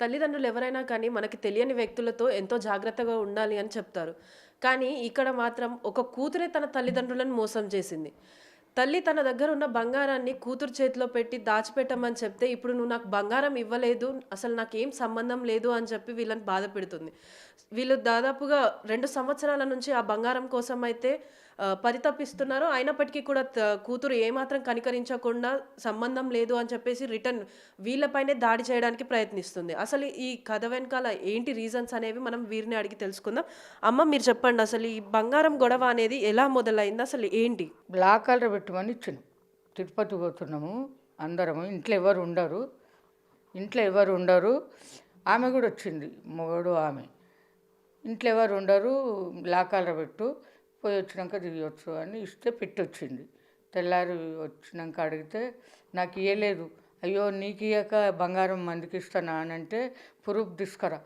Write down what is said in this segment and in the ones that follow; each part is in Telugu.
తల్లిదండ్రులు ఎవరైనా కానీ మనకి తెలియని వ్యక్తులతో ఎంతో జాగ్రత్తగా ఉండాలి అని చెప్తారు. కానీ ఇక్కడ మాత్రం ఒక కూతురే తన తల్లిదండ్రులను మోసం చేసింది. తల్లి తన దగ్గర ఉన్న బంగారాన్ని కూతురు చేతిలో పెట్టి దాచిపెట్టమని చెప్తే ఇప్పుడు నువ్వు నాకు బంగారం ఇవ్వలేదు అసలు నాకు ఏం సంబంధం లేదు అని చెప్పి వీళ్ళని బాధ పెడుతుంది. వీళ్ళు దాదాపుగా రెండు సంవత్సరాల నుంచి ఆ బంగారం కోసం అయితే పరితపిస్తున్నారు అయినప్పటికీ కూడా కూతురు ఏమాత్రం కనికరించకుండా సంబంధం లేదు అని చెప్పేసి రిటర్న్ వీళ్ళపైనే దాడి చేయడానికి ప్రయత్నిస్తుంది. అసలు ఈ కథ వెనకాల ఏంటి రీజన్స్ అనేవి మనం వీరిని అడిగి తెలుసుకుందాం. అమ్మ మీరు చెప్పండి అసలు ఈ బంగారం గొడవ అనేది ఎలా మొదలైంది? అసలు ఏంటి? బ్లాక్ కలర్ పెట్టమని ఇచ్చాను. తిరుపతి పోతున్నాము అందరము. ఇంట్లో ఎవరు ఉండరు. ఇంట్లో ఎవరు ఉండరు. ఆమె కూడా వచ్చింది మొగడు ఆమె. ఇంట్లో ఎవరు ఉండరు బ్లాక్ కలర్ పెట్టు. పోయి వచ్చినాక దిగొచ్చు అని ఇస్తే పెట్టొచ్చింది. తెల్లారి వచ్చినాక అడిగితే నాకు ఇవ్వలేదు అయ్యో నీకు ఇయ్యక బంగారం మందికి ఇస్తానా? అని అంటే పురుపు తీసుకురా.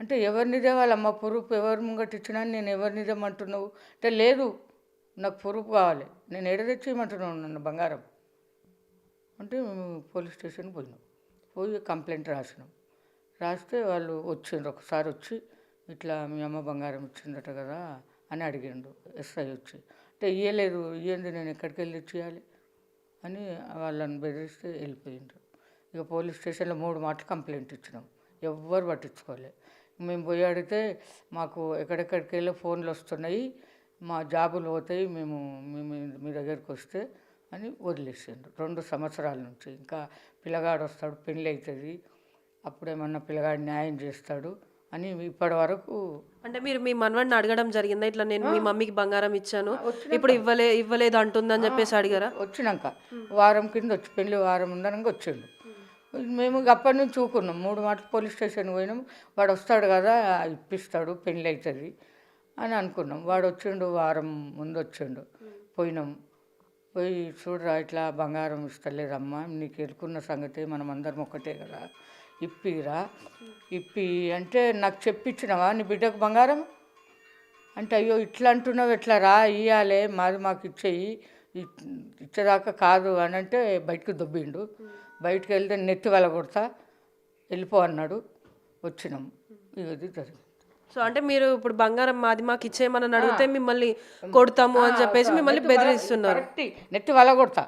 అంటే ఎవరినిదే వాళ్ళమ్మ పురుపు ఎవరి ముంగట ఇచ్చినా నేను ఎవరినిదేమంటున్నావు అంటే లేదు. నాకు ప్రూఫ్ కావాలి. నేను ఎడ తెచ్చేయమంటున్నాను నన్ను బంగారం? అంటే మేము పోలీస్ స్టేషన్ పోయినాం. పోయి కంప్లైంట్ రాసినాం. రాస్తే వాళ్ళు వచ్చిండ్రు. ఒకసారి వచ్చి ఇట్లా మీ అమ్మ బంగారం ఇచ్చిందట కదా అని అడిగిండు ఎస్ఐ వచ్చి. అంటే ఇయ్యలేదు ఇయ్యంది నేను ఎక్కడికి వెళ్ళి ఇచ్చేయాలి అని వాళ్ళని బెదిరిస్తే వెళ్ళిపోయిండ్రు. ఇక పోలీస్ స్టేషన్లో మూడు మాటలు కంప్లైంట్ ఇచ్చినాం. ఎవ్వరు పట్టించుకోలే. మేము పోయి అడిగితే మాకు ఎక్కడెక్కడికి వెళ్ళి ఫోన్లు వస్తున్నాయి మా జాబులు పోతాయి మేము మేము మీ దగ్గరికి వస్తే అని వదిలేసిండు రెండు సంవత్సరాల నుంచి. ఇంకా పిల్లగాడు వస్తాడు పెళ్ళి అవుతుంది. అప్పుడేమన్నా పిల్లగాడు న్యాయం చేస్తాడు అని ఇప్పటి వరకు అంటే మీరు మీ మనవడిని అడగడం జరిగిందా? ఇట్లా నేను మీ మమ్మీకి బంగారం ఇచ్చాను. ఇప్పుడు ఇవ్వలే ఇవ్వలేదు అంటుందని చెప్పేసి అడిగారా? వచ్చినాక. వారం కింద వచ్చి పెళ్ళి వారం ఉందనగా వచ్చిండు. మేము అప్పటి నుంచి చూకున్నాం మూడు మాటలు పోలీస్ స్టేషన్ పోయినాం. వాడు వస్తాడు కదా ఇప్పిస్తాడు పెళ్ళి అవుతుంది అని అనుకున్నాం. వాడు వచ్చిండు వారం ముందు వచ్చిండు. పోయినాం. పోయి చూడరా ఇట్లా బంగారం ఇస్తలేదమ్మా నీకు ఎరుకున్న సంగతి మనం అందరం ఒక్కటే కదా. ఇప్పిరా? ఇప్పి అంటే నాకు చెప్పించినవా నీ బిడ్డకు బంగారం? అంటే అయ్యో ఇట్లా అంటున్నావు ఎట్లా రా ఇయ్యాలే మాది మాకు ఇచ్చేయి ఇచ్చేదాకా కాదు అని అంటే బయటకు దొబ్బిండు. బయటకు వెళ్తే నెత్తి కొడతా వెళ్ళిపో అన్నాడు. వచ్చినాం. ఇది జరిగింది. సో అంటే మీరు ఇప్పుడు బంగారం మాది మాకు ఇచ్చేయమని అడిగితే మిమ్మల్ని కొడతాము అని చెప్పేసి మిమ్మల్ని బెదిరిస్తున్నారు. నెత్తి కొడతా.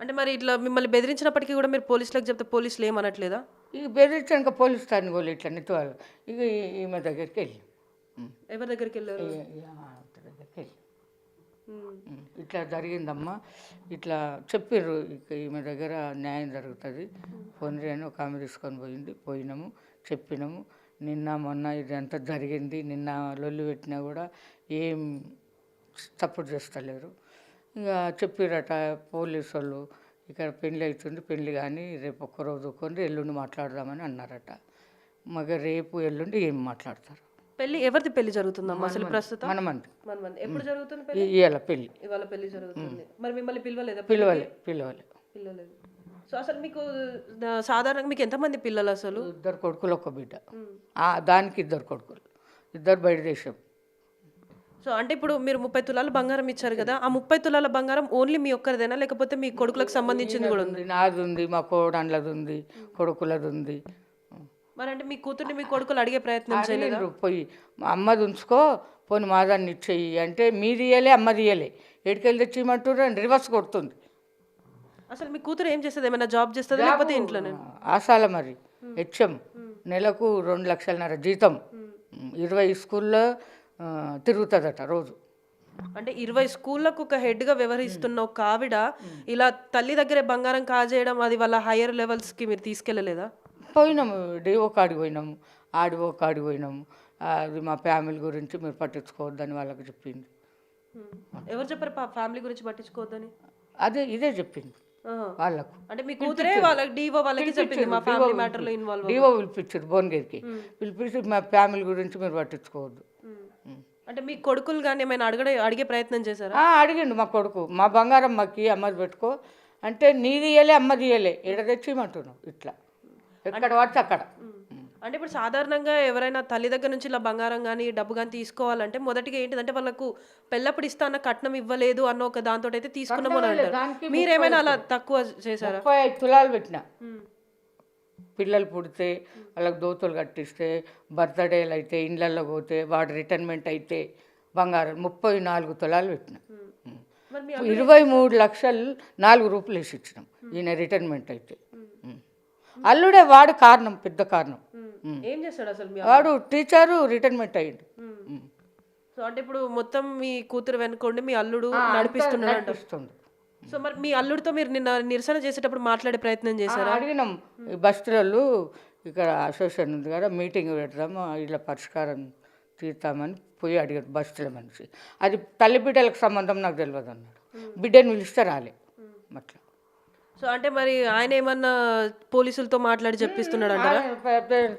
అంటే మరి ఇట్లా మిమ్మల్ని బెదిరించినప్పటికీ కూడా మీరు పోలీసులకు చెప్తే పోలీసులు ఏమనట్లేదా? ఇక బెదిరించాక పోలీస్ స్థానికి పోలే ఇట్లా ఇక ఈమె దగ్గరికి వెళ్ళి. ఎవరి దగ్గరికి వెళ్ళారు? దగ్గరికి వెళ్ళి. ఇట్లా జరిగిందమ్మా. ఇట్లా చెప్పిర్రు ఇక ఈమె దగ్గర న్యాయం జరుగుతుంది. పొందిరి అని ఒక ఆమె తీసుకొని పోయింది. పోయినాము చెప్పినాము. నిన్న మొన్న ఇదంతా జరిగింది. నిన్న లొల్లి పెట్టినా కూడా ఏం సపోర్ట్ చేస్తలేరు. ఇక చెప్పిరట పోలీసు వాళ్ళు ఇక్కడ పెళ్ళి అవుతుంది పెళ్ళి కానీ రేపు ఒక్కరోజు కొని ఎల్లుండి మాట్లాడదామని అన్నారట. మగ రేపు ఎల్లుండి ఏం మాట్లాడతారు? పెళ్ళి ఎవరిది పెళ్ళి జరుగుతుందమ్మా అసలు ప్రస్తుతం? మనమంది. మన మంది ఎప్పుడు జరుగుతుంది పెళ్ళి? ఇవాళ పెళ్ళి ఇవాళ పెళ్ళి జరుగుతుంది. మరి మిమ్మల్ని పిలవలేదా పిలవాలి పిలవాలి. పిల్లలేదు సో అసలు మీకు సాధారణంగా మీకు ఎంతమంది పిల్లలు అసలు? ఇద్దరు కొడుకులు ఒక బిడ్డ. దానికి ఇద్దరు కొడుకులు. ఇద్దరు బయట దేశం. సో అంటే ఇప్పుడు మీరు ముప్పై తులాల బంగారం ఇచ్చారు కదా ఆ ముప్పై తులాల బంగారం ఓన్లీ మీ ఒక్కరిదేనా? లేకపోతే మీ కొడుకులకు సంబంధించింది కూడా ఉంది? నాది ఉంది మా కోడళ్ళది ఉంది కొడుకులది ఉంది. మరి అంటే మీ కూతుర్ని మీ కొడుకులు అడిగే ప్రయత్నం చేయలేదు? పోయి మా అమ్మది ఉంచుకో పోని మాదాన్ని ఇచ్చేయి. అంటే మీది ఇయ్యలే అమ్మది ఇయ్యలే. ఎడికెళ్ళి తెచ్చిమంటారు అని రివర్స్ కొడుతుంది. అసలు మీ కూతురు ఏం చేస్తుంది? ఏమైనా జాబ్ చేస్తుంది లేకపోతే ఇంట్లోనే? ఆశాల మరి హెచ్ఎం. నెలకు రెండు లక్షలన్నర జీతం. ఇరవై స్కూల్లో తిరుగుతుందట రోజు. అంటే ఇరవై స్కూళ్ళకు ఒక head గా వ్యవహరిస్తున్న ఒక ఆవిడ ఇలా తల్లి దగ్గరే బంగారం కాజేయడం అది వాళ్ళ హైయర్ లెవెల్స్కి మీరు తీసుకెళ్ళలేదా? పోయినాము డిఓ కాడికి పోయినాము ఆడిఓ కాడికి పోయినాము. అది మా ఫ్యామిలీ గురించి మీరు పట్టించుకోవద్దని వాళ్ళకి చెప్పింది. ఎవరు చెప్పారు ఫ్యామిలీ గురించి పట్టించుకోవద్దని? అదే ఇదే చెప్పింది. వాళ్ళకు. అంటే మీ కూతురే వాళ్ళకి డివో వాళ్ళకి చెప్పింది మా ఫ్యామిలీ మ్యాటర్లో ఇన్వాల్వ్ డిఓ పిలిపించారు భువనగిరికి. పిలిపించి మా ఫ్యామిలీ గురించి మీరు పట్టించుకోవద్దు. అంటే మీ కొడుకులు కానీ ఏమైనా అడగడే అడిగే ప్రయత్నం చేశారా? అడిగిండు మా కొడుకు. మా బంగారం మాకి అమ్మది పెట్టుకో. అంటే నీది ఇయ్యలే అమ్మది ఇయ్యలే. ఎడ తెచ్చిమంటున్నావు ఇట్లా. ఎక్కడ పడితే అక్కడ. అంటే ఇప్పుడు సాధారణంగా ఎవరైనా తల్లి దగ్గర నుంచి ఇలా బంగారం కానీ డబ్బు కానీ తీసుకోవాలంటే మొదటిగా ఏంటిదంటే వాళ్ళకు పెళ్ళప్పుడు ఇస్తా అన్న కట్నం ఇవ్వలేదు అన్న ఒక దాంతో అయితే తీసుకున్నామని అంటారు. మీరేమైనా అలా తక్కువ చేశారా? తులాలు పెట్టిన. పిల్లలు పుడితే వాళ్ళకి దోతులు కట్టిస్తే బర్త్డేలు అయితే ఇండ్లలో పోతే వాడు రిటైర్మెంట్ అయితే బంగారం ముప్పై నాలుగు తులాలు పెట్టినాం. ఇరవై మూడు లక్షలు నాలుగు రూపాయలు వేసి ఇచ్చినాం ఈయన రిటైర్మెంట్ అయితే. అల్లుడే వాడు కారణం పెద్ద కారణం. ఏం చేస్తాడు అసలు వాడు టీచరు రిటైర్మెంట్ అయ్యిండు. సో అంటే ఇప్పుడు మొత్తం మీ కూతురు వెనుకోండి మీ అల్లుడు నడిపిస్తున్నాడు అంట నడిపిస్తుండు. సో మరి మీ అల్లుడితో మీరు నిన్న నిరసన చేసేటప్పుడు మాట్లాడే ప్రయత్నం చేశారా? అడిగినాం. ఈ బస్టులలో ఇక్కడ అసోసియేషన్ ఉంది కదా మీటింగ్ పెడదాము ఇలా పరిష్కారం తీర్తామని పోయి అడిగాడు బస్టుల మనిషి. అది తల్లి బిడ్డలకు సంబంధం నాకు తెలియదు అన్నాడు. బిడ్డని పిలిస్తే రాలే. అట్లా. సో అంటే మరి ఆయన ఏమన్నా పోలీసులతో మాట్లాడి చెప్పిస్తున్నాడు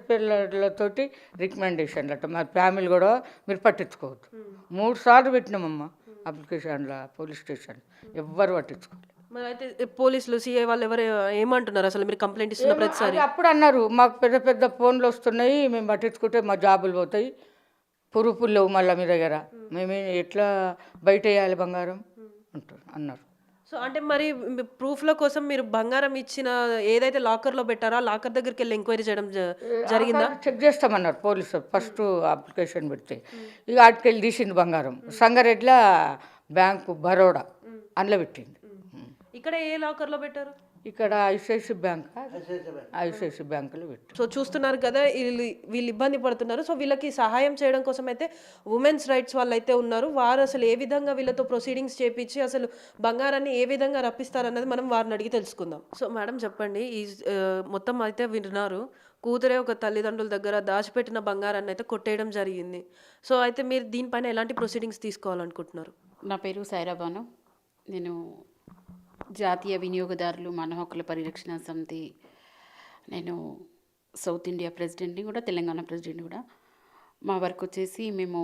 పిల్లలతోటి రికమెండేషన్లు అట్ట మా ఫ్యామిలీ కూడా మీరు పట్టించుకోవద్దు. మూడు సార్లు పెట్టినామమ్మ. అప్లికేషన్లో పోలీస్ స్టేషన్ ఎవ్వరు పట్టించుకోలేదు మరి అయితే పోలీసులు సిఐ వాళ్ళు ఎవరు ఏమంటున్నారు? అసలు మీరు కంప్లైంట్ ఇస్తున్న ప్రతిసారి? అప్పుడు అన్నారు మాకు పెద్ద పెద్ద ఫోన్లు వస్తున్నాయి మేము పట్టించుకుంటే మా జాబులు పోతాయి పురుపులు లేవు మళ్ళీ మీ దగ్గర. మేము. ఎట్లా బయట వేయాలి బంగారం అంటారు అన్నారు. సో అంటే మరి ప్రూఫ్ల కోసం మీరు బంగారం ఇచ్చిన ఏదైతే లాకర్లో పెట్టారో లాకర్ దగ్గరికి వెళ్ళి ఎంక్వైరీ చేయడం జరిగిందా? చెక్ చేస్తామన్నారు పోలీసు ఫస్ట్ అప్లికేషన్ పెడితే. ఇక ఆటికెళ్ళి తీసింది బంగారం. సంగారెడ్ల బ్యాంకు బరోడా అందులో పెట్టింది ఇక్కడ ఏ లాకర్లో పెట్టారు? ఇక్కడ ఐసిఐసి బ్యాంక్. ఐసిఐసి బ్యాంకులో పెట్టి. సో చూస్తున్నారు కదా వీళ్ళు వీళ్ళు ఇబ్బంది పడుతున్నారు. సో వీళ్ళకి సహాయం చేయడం కోసం అయితే ఉమెన్స్ రైట్స్ వాళ్ళు అయితే ఉన్నారు. వారు అసలు ఏ విధంగా వీళ్ళతో ప్రొసీడింగ్స్ చేపించి అసలు బంగారాన్ని ఏ విధంగా రప్పిస్తారన్నది మనం వారిని అడిగి తెలుసుకుందాం. సో మేడం చెప్పండి ఈ మొత్తం అయితే విన్నారు. కూతురే ఒక తల్లిదండ్రుల దగ్గర దాచిపెట్టిన బంగారాన్ని అయితే కొట్టేయడం జరిగింది. సో అయితే మీరు దీనిపైన ఎలాంటి ప్రొసీడింగ్స్ తీసుకోవాలనుకుంటున్నారు? నా పేరు సైరాబాను. నేను జాతీయ వినియోగదారులు మన హక్కుల పరిరక్షణ సమితి నేను సౌత్ ఇండియా ప్రెసిడెంట్ని కూడా తెలంగాణ ప్రెసిడెంట్ కూడా. మా వర్క్ వచ్చేసి మేము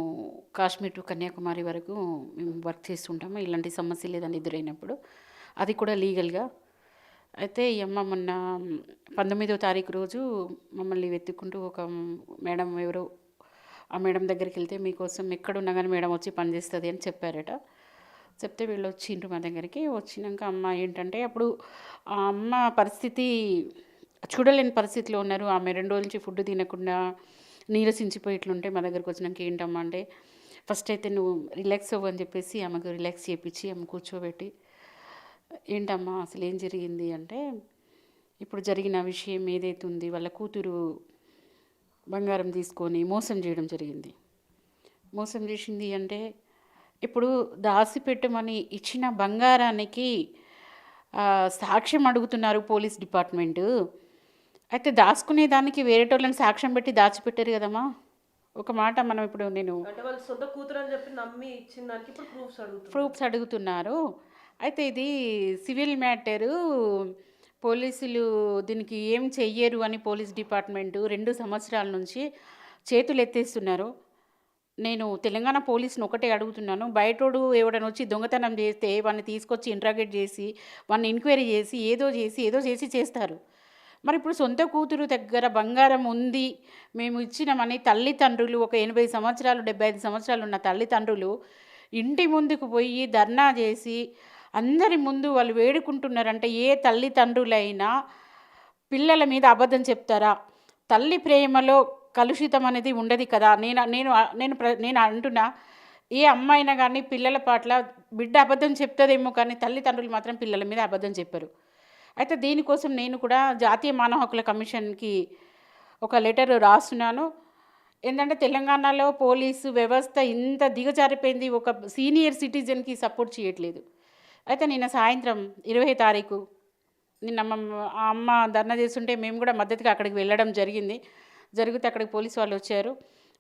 కాశ్మీర్ టు కన్యాకుమారి వరకు మేము వర్క్ చేస్తుంటాము. ఇలాంటి సమస్య లేదని ఎదురైనప్పుడు. అది కూడా లీగల్గా. అయితే ఈ అమ్మ మొన్న పంతొమ్మిదో తారీఖు రోజు మమ్మల్ని వెతుక్కుంటూ ఒక మేడం ఎవరో ఆ మేడం దగ్గరికి వెళ్తే మీకోసం ఎక్కడున్నా కానీ మేడం వచ్చి పనిచేస్తుంది అని చెప్పారట. చెప్తే వీళ్ళు వచ్చిండ్రు మా దగ్గరికి. వచ్చినాక అమ్మ ఏంటంటే అప్పుడు ఆ అమ్మ పరిస్థితి చూడలేని పరిస్థితిలో ఉన్నారు. ఆమె రెండు రోజుల నుంచి ఫుడ్ తినకుండా నీరసించిపోయి ఇట్లుంటే మా దగ్గరకు వచ్చినాక ఏంటమ్మా అంటే ఫస్ట్ అయితే నువ్వు రిలాక్స్ అవ్వు అని చెప్పేసి ఆమెకు రిలాక్స్ చేయించి ఆమె కూర్చోబెట్టి ఏంటమ్మా అసలు ఏం జరిగింది? అంటే ఇప్పుడు జరిగిన విషయం ఏదైతే ఉంది వాళ్ళ కూతురు బంగారం తీసుకొని మోసం చేయడం జరిగింది. మోసం చేసింది అంటే ఇప్పుడు దాచిపెట్టమని ఇచ్చిన బంగారానికి సాక్ష్యం అడుగుతున్నారు పోలీస్ డిపార్ట్మెంటు. అయితే దాచుకునే దానికి వేరేటోళ్ళని సాక్ష్యం పెట్టి దాచిపెట్టారు కదమ్మా. ఒక మాట మనం ఇప్పుడు నేను సొంత కూతురు అని చెప్పి నమ్మి ఇచ్చిన దానికి ఇప్పుడు ప్రూఫ్స్ అడుగుతున్నారు. ప్రూఫ్స్ అడుగుతున్నారు. అయితే ఇది సివిల్ మ్యాటరు. పోలీసులు దీనికి ఏం చెయ్యరు అని పోలీస్ డిపార్ట్మెంటు రెండు సంవత్సరాల నుంచి చేతులు ఎత్తేస్తున్నారు నేను తెలంగాణ పోలీసుని ఒకటే అడుగుతున్నాను బయటోడు ఎవడని వచ్చి దొంగతనం చేస్తే వాడిని తీసుకొచ్చి ఇంట్రాగేట్ చేసి వాడిని ఎంక్వైరీ చేసి ఏదో చేసి ఏదో చేసి చేస్తారు. మరి ఇప్పుడు సొంత కూతురు దగ్గర బంగారం ఉంది. మేము ఇచ్చినామని తల్లిదండ్రులు ఒక ఎనభై సంవత్సరాలు డెబ్బై ఐదు సంవత్సరాలు ఉన్న తల్లిదండ్రులు ఇంటి ముందుకు పోయి ధర్నా చేసి అందరి ముందు వాళ్ళు వేడుకుంటున్నారంటే ఏ తల్లిదండ్రులైనా పిల్లల మీద అబద్ధం చెప్తారా? తల్లి ప్రేమలో కలుషితం అనేది ఉండదు కదా. నేను నేను నేను ప్ర- నేను అంటున్నా ఏ అమ్మాయినా కానీ పిల్లల పట్ల బిడ్డ అబద్ధం చెప్తుందేమో కానీ తల్లిదండ్రులు మాత్రం పిల్లల మీద అబద్ధం చెప్పరు. అయితే దీనికోసం నేను కూడా జాతీయ మానవ హక్కుల కమిషన్కి ఒక లెటర్ రాస్తున్నాను. ఏంటంటే తెలంగాణలో పోలీసు వ్యవస్థ ఇంత దిగజారిపోయింది ఒక సీనియర్ సిటిజన్కి సపోర్ట్ చేయట్లేదు. అయితే నిన్న సాయంత్రం ఇరవై తారీఖు నిన్న అమ్మ ఆ అమ్మ ధర్నా చేస్తుంటే మేము కూడా మద్దతుగా అక్కడికి వెళ్ళడం జరిగింది. జరిగితే అక్కడికి పోలీసు వాళ్ళు వచ్చారు.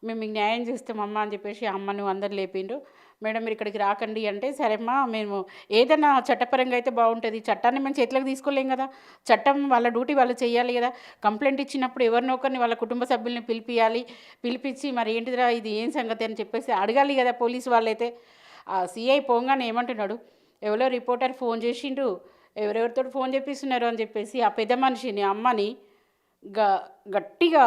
మేము మీకు న్యాయం చేస్తాం అమ్మ అని చెప్పేసి అమ్మను అందరు లేపిండు మేడం మీరు ఇక్కడికి రాకండి అంటే సరేమ్మా మేము ఏదైనా చట్టపరంగా అయితే బాగుంటుంది. చట్టాన్ని మేము చేతిలోకి తీసుకోలేం కదా. చట్టం వాళ్ళ డ్యూటీ వాళ్ళు చేయాలి కదా. కంప్లైంట్ ఇచ్చినప్పుడు ఎవరినో ఒకరిని వాళ్ళ కుటుంబ సభ్యుల్ని పిలిపియాలి. పిలిపించి మరి ఏంటిదిరా ఇది ఏం సంగతి అని చెప్పేసి అడగాలి కదా పోలీసు వాళ్ళైతే. ఆ సిఐ పోగానే ఏమంటున్నాడు ఎవరో రిపోర్టర్ ఫోన్ చేసిండు ఎవరెవరితో ఫోన్ చేపిస్తున్నారు? అని చెప్పేసి ఆ పెద్ద మనిషిని అమ్మని గ గట్టిగా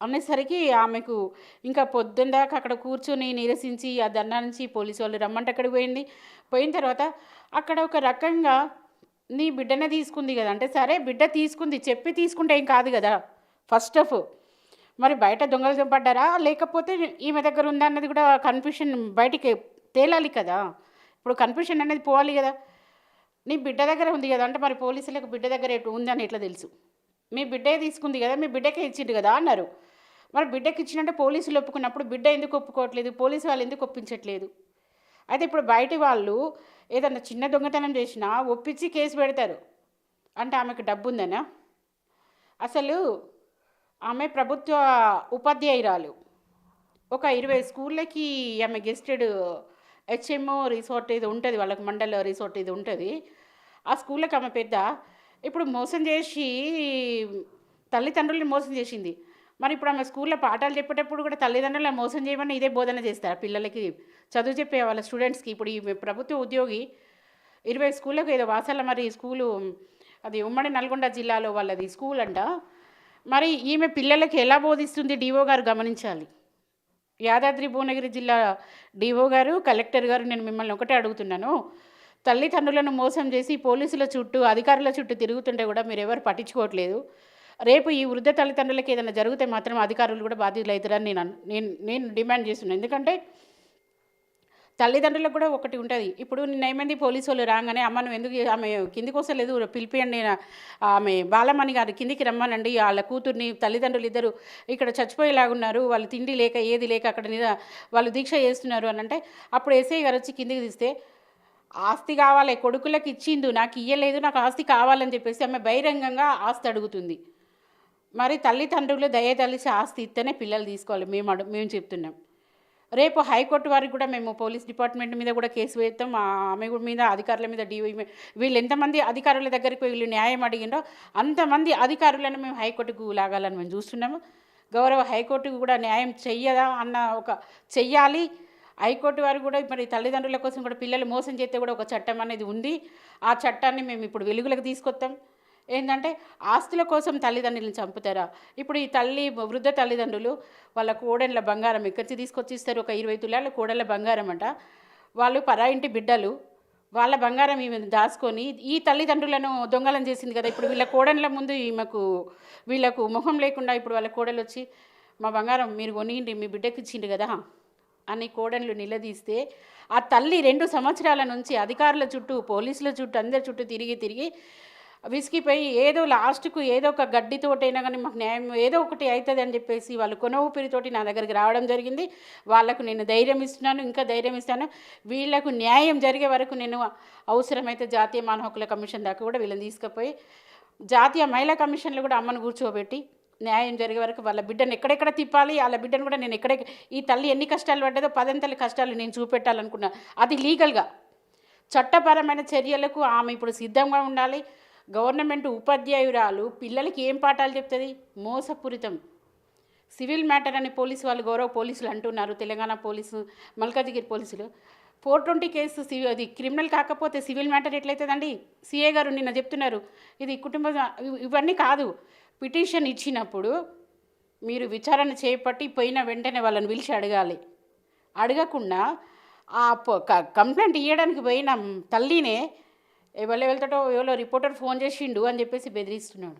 అనేసరికి ఆమెకు ఇంకా పొద్దున్న దాకా అక్కడ కూర్చొని నిరసించి ఆ దండా నుంచి పోలీసు వాళ్ళు రమ్మంటే అక్కడికి పోయింది. పోయిన తర్వాత అక్కడ ఒక రకంగా నీ బిడ్డనే తీసుకుంది కదా అంటే సరే బిడ్డ తీసుకుంది చెప్పి తీసుకుంటే ఏం కాదు కదా ఫస్ట్ ఆఫ్ మరి బయట దొంగలు చంపడ్డారా? లేకపోతే ఈమె దగ్గర ఉందా అన్నది కూడా కన్ఫ్యూషన్ బయటికి తేలాలి కదా ఇప్పుడు కన్ఫ్యూషన్ అనేది పోవాలి కదా. నీ బిడ్డ దగ్గర ఉంది కదా అంటే మరి పోలీసులకు బిడ్డ దగ్గర ఉందని ఎట్లా తెలుసు? మీ బిడ్డే తీసుకుంది కదా మీ బిడ్డకే ఇచ్చిండు కదా అన్నారు. మరి బిడ్డకి ఇచ్చినట్టే పోలీసులు ఒప్పుకున్నప్పుడు బిడ్డ ఎందుకు ఒప్పుకోవట్లేదు? పోలీసు వాళ్ళు ఎందుకు ఒప్పించట్లేదు? అయితే ఇప్పుడు బయటి వాళ్ళు ఏదన్నా చిన్న దొంగతనం చేసినా ఒప్పించి కేసు పెడతారు. అంటే ఆమెకు డబ్బు ఉందనా అసలు ఆమె ప్రభుత్వ ఉపాధ్యాయురాలు. ఒక ఇరవై స్కూళ్ళకి ఆమె గెస్టెడ్ హెచ్ఎంఓ రిసార్ట్ ఇది ఉంటుంది వాళ్ళకి మండల రిసార్ట్ ఇది ఉంటుంది. ఆ స్కూళ్ళకి ఆమె పెద్ద ఇప్పుడు మోసం చేసి తల్లిదండ్రుల్ని మోసం చేసింది. మరి ఇప్పుడు ఆమె స్కూల్లో పాఠాలు చెప్పేటప్పుడు కూడా తల్లిదండ్రులను మోసం చేయమని ఇదే బోధన చేస్తారు పిల్లలకి. చదువు చెప్పే వాళ్ళ స్టూడెంట్స్కి ఇప్పుడు ఈ ప్రభుత్వ ఉద్యోగి ఇరవై స్కూళ్ళకు ఏదో వాసాల మరి స్కూలు అది ఉమ్మడి నల్గొండ జిల్లాలో వాళ్ళది స్కూల్ అంట. మరి ఈమె పిల్లలకి ఎలా బోధిస్తుంది డిఓ గారు గమనించాలి. యాదాద్రి భువనగిరి జిల్లా డిఓ గారు కలెక్టర్ గారు నేను మిమ్మల్ని ఒకటే అడుగుతున్నాను. తల్లిదండ్రులను మోసం చేసి పోలీసుల చుట్టూ అధికారుల చుట్టూ తిరుగుతుంటే కూడా మీరు ఎవరు పట్టించుకోవట్లేదు. రేపు ఈ వృద్ధ తల్లిదండ్రులకి ఏదైనా జరిగితే మాత్రం అధికారులు కూడా బాధ్యులు అవుతారని నేను నేను నేను డిమాండ్ చేస్తున్నాను ఎందుకంటే తల్లిదండ్రులకు కూడా ఒకటి ఉంటుంది. ఇప్పుడు నిన్న పోలీసు వాళ్ళు రాగానే అమ్మ నువ్వు ఎందుకు ఆమె కిందికి వస్తలేదు? పిలిపియండి ఆమె బాలమణి గారు కిందికి రమ్మనండి. వాళ్ళ కూతుర్ని తల్లిదండ్రులు ఇద్దరు ఇక్కడ చచ్చిపోయేలాగున్నారు వాళ్ళు తిండి లేక ఏది లేక అక్కడ వాళ్ళు దీక్ష చేస్తున్నారు అని అంటే అప్పుడు ఎస్ఐ గారు వచ్చి కిందికి తీస్తే ఆస్తి కావాలి కొడుకులకు ఇచ్చిండు నాకు ఇయ్యలేదు నాకు ఆస్తి కావాలని చెప్పేసి ఆమె బహిరంగంగా ఆస్తి అడుగుతుంది. మరి తల్లిదండ్రులు దయతలిసి ఆస్తి ఇస్తేనే పిల్లలు తీసుకోవాలి మేము అడు మేము చెప్తున్నాం. రేపు హైకోర్టు వారికి కూడా మేము పోలీస్ డిపార్ట్మెంట్ మీద కూడా కేసు వేస్తాం ఆమె మీద అధికారుల మీద డీ వీళ్ళు ఎంతమంది అధికారుల దగ్గరికి వీళ్ళు న్యాయం అడిగిండో అంతమంది అధికారులను మేము హైకోర్టుకు లాగాలని మేము చూస్తున్నాము. గౌరవ హైకోర్టుకు కూడా న్యాయం చెయ్యదా అన్న ఒక చెయ్యాలి. హైకోర్టు వారు కూడా మరి తల్లిదండ్రుల కోసం కూడా పిల్లలు మోసం చేస్తే కూడా ఒక చట్టం అనేది ఉంది. ఆ చట్టాన్ని మేము ఇప్పుడు వెలుగులకు తీసుకొస్తాం ఏంటంటే ఆస్తుల కోసం తల్లిదండ్రులను చంపుతారా? ఇప్పుడు ఈ తల్లి వృద్ధ తల్లిదండ్రులు వాళ్ళ కోడళ్ళ బంగారం ఎక్కడి తీసుకొచ్చి ఇస్తారు ఒక ఇరవై తులాల కోడళ్ళ బంగారం అంట. వాళ్ళు పరాయింటి ఇంటి బిడ్డలు. వాళ్ళ బంగారం ఈమె దాచుకొని ఈ తల్లిదండ్రులను దొంగలం చేసింది కదా. ఇప్పుడు వీళ్ళ కోడళ్ళ ముందు ఈమెకు వీళ్ళకు ముఖం లేకుండా ఇప్పుడు వాళ్ళ కోడలు వచ్చి మా బంగారం మీరు కొనియండి మీ బిడ్డకి ఇచ్చిండు కదా. అని కోడన్లు నిలదీస్తే ఆ తల్లి రెండు సంవత్సరాల నుంచి అధికారుల చుట్టూ పోలీసుల చుట్టూ అందరి చుట్టూ తిరిగి తిరిగి విసిగిపోయి ఏదో లాస్ట్కు ఏదో ఒక గడ్డితోటైనా కానీ మాకు న్యాయం ఏదో ఒకటి అవుతుంది అని చెప్పేసి వాళ్ళు కొన ఊపిరితోటి నా దగ్గరికి రావడం జరిగింది. వాళ్ళకు నేను ధైర్యం ఇస్తున్నాను ఇంకా ధైర్యం ఇస్తాను. వీళ్ళకు న్యాయం జరిగే వరకు నేను అవసరమైతే జాతీయ మానవ హక్కుల కమిషన్ దాకా కూడా వీళ్ళని తీసుకుపోయి జాతీయ మహిళా కమిషన్లో కూడా అమ్మను కూర్చోబెట్టి న్యాయం జరిగే వరకు వాళ్ళ బిడ్డను ఎక్కడెక్కడ తిప్పాలి? వాళ్ళ బిడ్డను కూడా నేను ఎక్కడెక్క ఈ తల్లి ఎన్ని కష్టాలు పడ్డదో పదంతల కష్టాలు నేను చూపెట్టాలనుకున్నా. అది లీగల్గా. చట్టపరమైన చర్యలకు ఆమె ఇప్పుడు సిద్ధంగా ఉండాలి. గవర్నమెంట్ ఉపాధ్యాయురాలు పిల్లలకి ఏం పాఠాలు చెప్తుంది? మోసపూరితం. సివిల్ మ్యాటర్ అని పోలీసు వాళ్ళు గౌరవ పోలీసులు అంటున్నారు. తెలంగాణ పోలీసు మల్కాజిగిరి పోలీసులు. ఫోర్ ట్వంటీ కేసు సివి అది క్రిమినల్ కాకపోతే సివిల్ మ్యాటర్ ఎట్లయితుందండి? సిఏ గారు నిన్న చెప్తున్నారు. ఇది కుటుంబ ఇవన్నీ కాదు. పిటిషన్ ఇచ్చినప్పుడు మీరు విచారణ చేపట్టి పోయిన వెంటనే వాళ్ళని పిలిచి అడగాలి. అడగకుండా ఆ ప- క- కంప్లైంట్ ఇవ్వడానికి పోయిన తల్లినే ఎవరు వెళ్తాడో ఎవరో రిపోర్టర్ ఫోన్ చేసిండు అని చెప్పేసి బెదిరిస్తున్నాడు.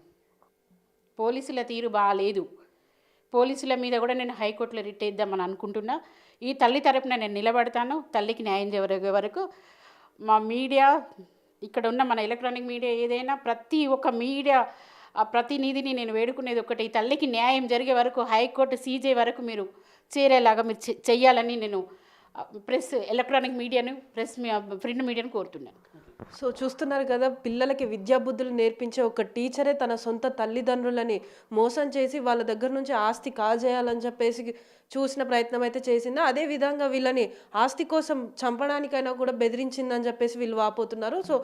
పోలీసుల తీరు బాగాలేదు పోలీసుల మీద కూడా నేను హైకోర్టులో రిట్ వేద్దామని అనుకుంటున్నా. ఈ తల్లి తరపున నేను నిలబడతాను. తల్లికి న్యాయం జరిగే వరకు మా మీడియా ఇక్కడ ఉన్న మన ఎలక్ట్రానిక్ మీడియా ఏదైనా ప్రతి ఒక్క మీడియా ఆ ప్రతినిధిని నేను వేడుకునేది ఒకటి ఈ తల్లికి న్యాయం జరిగే వరకు హైకోర్టు సీజే వరకు మీరు చేరేలాగా మీరు చె- చెయ్యాలని నేను ప్రెస్ ఎలక్ట్రానిక్ మీడియాను ప్రెస్ మీ- ప్రింట్ మీడియాను కోరుతున్నాను. సో చూస్తున్నారు కదా పిల్లలకి విద్యాబుద్ధులు నేర్పించే ఒక టీచరే తన సొంత తల్లిదండ్రులని మోసం చేసి వాళ్ళ దగ్గర నుంచి ఆస్తి కాజేయాలని చెప్పేసి చూసిన ప్రయత్నం అయితే చేసిందో? అదే విధంగా వీళ్ళని ఆస్తి కోసం చంపడానికైనా కూడా బెదిరించిందని చెప్పేసి వీళ్ళు వాపోతున్నారు. సో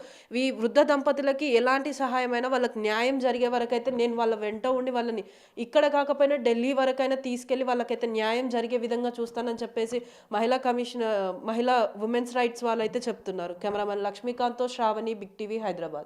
ఈ వృద్ధ దంపతులకి ఎలాంటి సహాయమైనా వాళ్ళకి న్యాయం జరిగే వరకైతే నేను వాళ్ళ వెంట ఉండి వాళ్ళని ఇక్కడ కాకపోయినా ఢిల్లీ వరకైనా తీసుకెళ్ళి వాళ్ళకైతే న్యాయం జరిగే విధంగా చూస్తానని చెప్పేసి మహిళా కమిషన్ మహిళా ఉమెన్స్ రైట్స్ వాళ్ళు అయితే చెప్తున్నారు. కెమెరామెన్ లక్ష్మీకాంత్తో శ్రావణి బిగ్ టీవీ హైదరాబాద్.